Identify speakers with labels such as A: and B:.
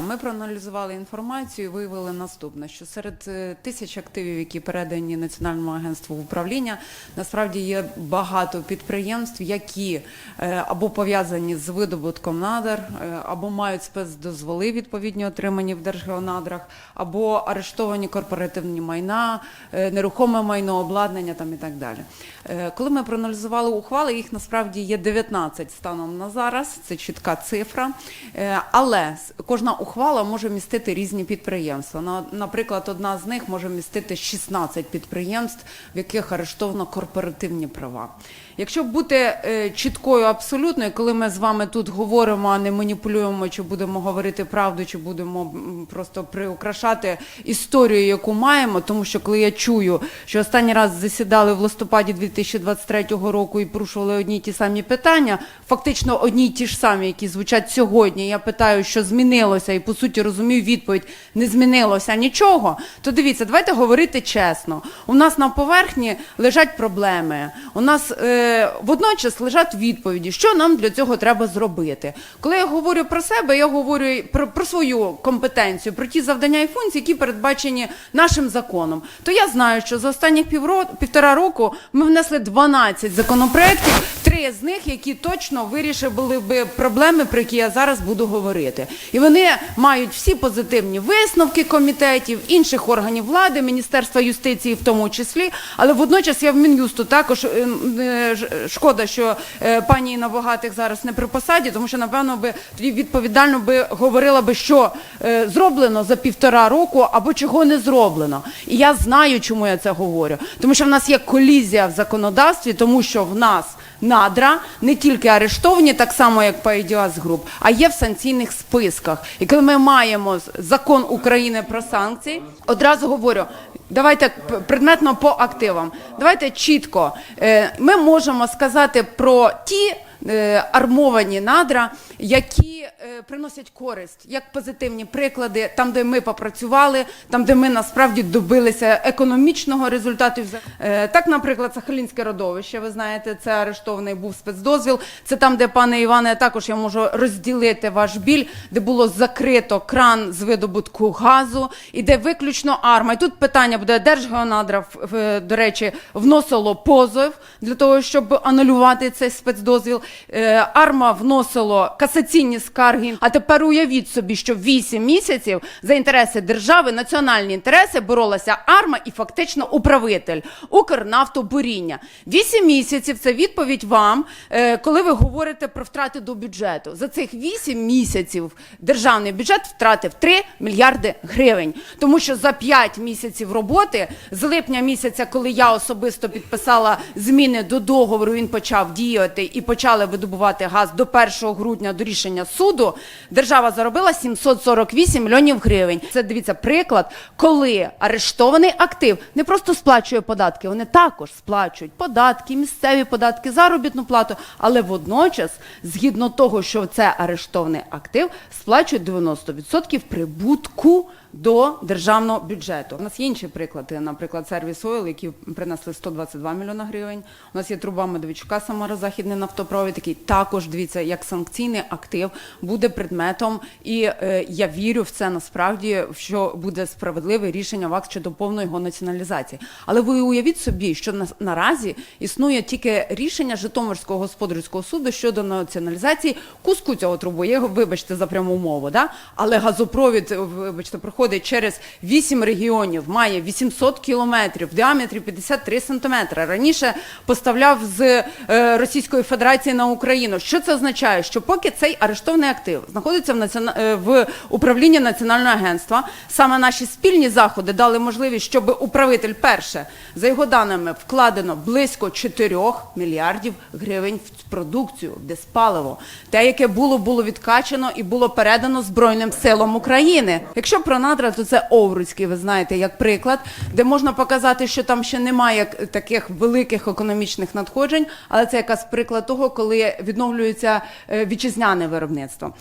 A: Ми проаналізували інформацію і виявили наступне: що серед е, тисяч активів, які передані Національному агентству управління, насправді є багато підприємств, які е, або пов'язані з видобутком надр, е, або мають спецдозволи відповідні отримані в Держгеонадрах, або арештовані корпоративні майна, нерухоме майно, обладнання там і так далі. Коли ми проаналізували ухвали, їх насправді є 19 станом на зараз. Це чітка цифра. Але кожна ухвала може містити різні підприємства. На- Наприклад, одна з них може містити 16 підприємств, в яких арештовано корпоративні права. Якщо бути е, чіткою абсолютною, коли ми з вами тут говоримо, а не маніпулюємо, чи будемо говорити правду, чи будемо просто приукрашати історію, яку маємо, тому що коли я чую, що останній раз засідали в листопаді 2023 року і порушували одні й ті самі питання, фактично одні й ті ж самі, які звучать сьогодні. Я питаю, що змінилося, і по суті розумію відповідь: не змінилося нічого. То дивіться, давайте говорити чесно. У нас на поверхні лежать проблеми. У нас е, водночас лежать відповіді, що нам для цього треба зробити. Коли я говорю про себе, я говорю про, про свою компетенцію, про ті завдання і функції, які передбачені нашим законом. То я знаю, що за останні півро, півтора року ми внесли 12 законопроєктів, три з них, які точно вирішили би проблеми, про які я зараз буду говорити. І вони мають всі позитивні висновки комітетів, інших органів влади, Міністерства юстиції в тому числі. Але водночас я в Мін'юсту також е, е, шкода, що е, пані Інна Богатих зараз не при посаді, тому що напевно би тоді відповідально би говорила би, що зроблено за півтора року або чого не зроблено. І я знаю, чому я це говорю. Тому що в нас є колізія в законодавстві, тому що в нас надра не тільки арештовані, так само як по ідіаз груп, а є в санкційних списках. І коли ми маємо закон України про санкції, одразу говорю. Давайте предметно по активам. Давайте чітко. Е, Ми можемо сказати про ті армовані надра, які е, приносять користь, як позитивні приклади, там, де ми попрацювали, там, де ми насправді добилися економічного результату. Е, Так, наприклад, Сахалінське родовище, ви знаєте, це арештований був спецдозвіл. Це там, де, пане Іване, також я можу розділити ваш біль, де було закрито кран з видобутку газу, і де виключно арма. І тут питання буде Держгеонадра, до речі, вносило позов для того, щоб анулювати цей спецдозвіл. Е, Арма вносило касаційні скарги. А тепер уявіть собі, що 8 місяців за інтереси держави, національні інтереси боролася арма і фактично управитель Укрнафтобуріння. 8 місяців це відповідь вам, е, коли ви говорите про втрати до бюджету. За цих 8 місяців державний бюджет втратив 3 мільярди гривень. Тому що за 5 місяців роботи, з липня місяця, коли я особисто підписала зміни до договору, він почав діяти і почали видобувати газ до 1 грудня до рішення суду. Держава заробила 748 мільйонів гривень. Це дивіться приклад, коли арештований актив не просто сплачує податки, вони також сплачують податки, місцеві податки, заробітну плату, але водночас, згідно того, що це арештований актив, сплачують 90% прибутку до державного бюджету. У нас є інші приклади, наприклад, сервіс Ойл, які принесли 122 мільйона гривень. У нас є труба Медведчука, Самара-Західний нафтопровід, який також дивіться, як санкційний актив буде предметом. І е, я вірю в це насправді, що буде справедливе рішення ВАК щодо повної його націоналізації. Але ви уявіть собі, що на, наразі існує тільки рішення Житомирського господарського суду щодо націоналізації куску цього трубу. Я вибачте за пряму мову, да? але газопровід, вибачте, проходить через 8 регіонів, має 800 кілометрів, в діаметрі 53 сантиметри. Раніше поставляв з е, Російської Федерації на Україну. Що це означає? Що поки цей арештований актив знаходиться в, націона... е, в управлінні Національного агентства, саме наші спільні заходи дали можливість, щоб управитель перше, за його даними, вкладено близько 4 мільярдів гривень в продукцію, в диспаливо. Те, яке було, було відкачано і було передано Збройним силам України. Якщо про надра, то це Овруцький, ви знаєте, як приклад, де можна показати, що там ще немає таких великих економічних надходжень, але це якраз приклад того, коли відновлюється е, вітчизняне виробництво.